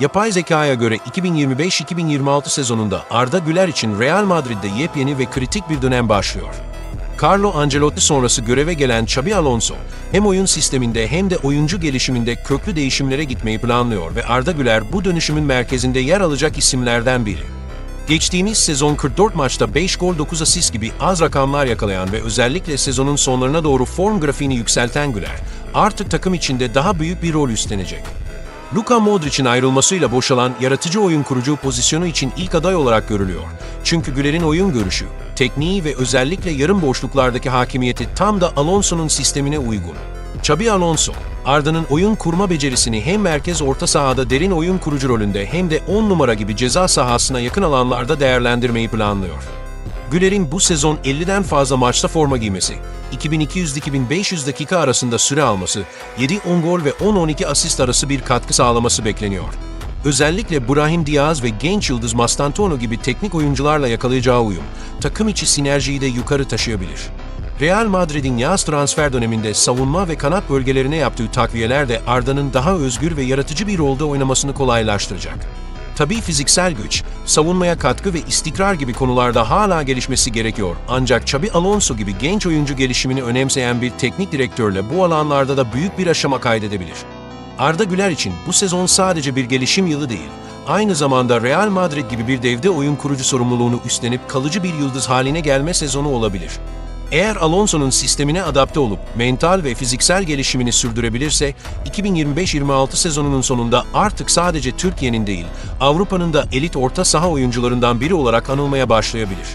Yapay zekaya göre 2025-2026 sezonunda Arda Güler için Real Madrid'de yepyeni ve kritik bir dönem başlıyor. Carlo Ancelotti sonrası göreve gelen Xabi Alonso, hem oyun sisteminde hem de oyuncu gelişiminde köklü değişimlere gitmeyi planlıyor ve Arda Güler bu dönüşümün merkezinde yer alacak isimlerden biri. Geçtiğimiz sezon 44 maçta 5 gol 9 asist gibi az rakamlar yakalayan ve özellikle sezonun sonlarına doğru form grafiğini yükselten Güler, artık takım içinde daha büyük bir rol üstlenecek. Luka Modric'in ayrılmasıyla boşalan yaratıcı oyun kurucu pozisyonu için ilk aday olarak görülüyor. Çünkü Güler'in oyun görüşü, tekniği ve özellikle yarım boşluklardaki hakimiyeti tam da Alonso'nun sistemine uygun. Xabi Alonso, Arda'nın oyun kurma becerisini hem merkez orta sahada derin oyun kurucu rolünde hem de 10 numara gibi ceza sahasına yakın alanlarda değerlendirmeyi planlıyor. Güler'in bu sezon 50'den fazla maçta forma giymesi, 2200-2500 dakika arasında süre alması, 7-10 gol ve 10-12 asist arası bir katkı sağlaması bekleniyor. Özellikle Brahim Diaz ve genç yıldız Mastantuono gibi teknik oyuncularla yakalayacağı uyum, takım içi sinerjiyi de yukarı taşıyabilir. Real Madrid'in yaz transfer döneminde savunma ve kanat bölgelerine yaptığı takviyeler de Arda'nın daha özgür ve yaratıcı bir rolde oynamasını kolaylaştıracak. Tabii fiziksel güç, savunmaya katkı ve istikrar gibi konularda hala gelişmesi gerekiyor. Ancak Xabi Alonso gibi genç oyuncu gelişimini önemseyen bir teknik direktörle bu alanlarda da büyük bir aşama kaydedebilir. Arda Güler için bu sezon sadece bir gelişim yılı değil, aynı zamanda Real Madrid gibi bir devde oyun kurucu sorumluluğunu üstlenip kalıcı bir yıldız haline gelme sezonu olabilir. Eğer Alonso'nun sistemine adapte olup mental ve fiziksel gelişimini sürdürebilirse 2025-26 sezonunun sonunda artık sadece Türkiye'nin değil, Avrupa'nın da elit orta saha oyuncularından biri olarak anılmaya başlayabilir.